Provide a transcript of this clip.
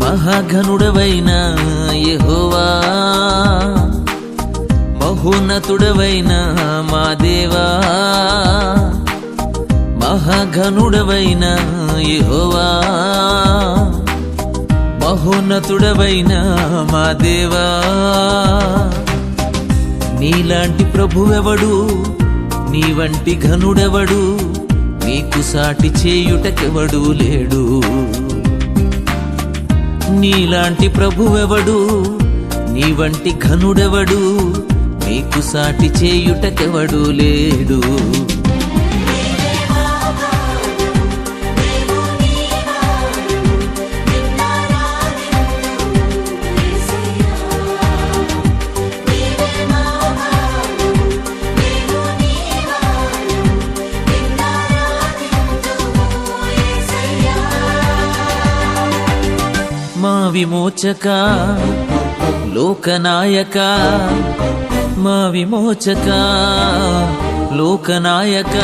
మహాఘనుడవైన యహోవా మహోన్నతుడవైన మా దేవా మహాఘనుడవైన యహోవా మహోన్నతుడవైన మా దేవా. నీలాంటి ప్రభువెవడు? నీ వంటి ఘనుడెవడు? నీకు సాటి చేయుటకెవడు లేడు. నీలాంటి ప్రభువెవడు? నీ వంటి ఘనుడెవడు? నీకు సాటి చేయుటకెవడు లేడు? మా విమోచక లోకనాయక మా విమోచక లోకనాయక.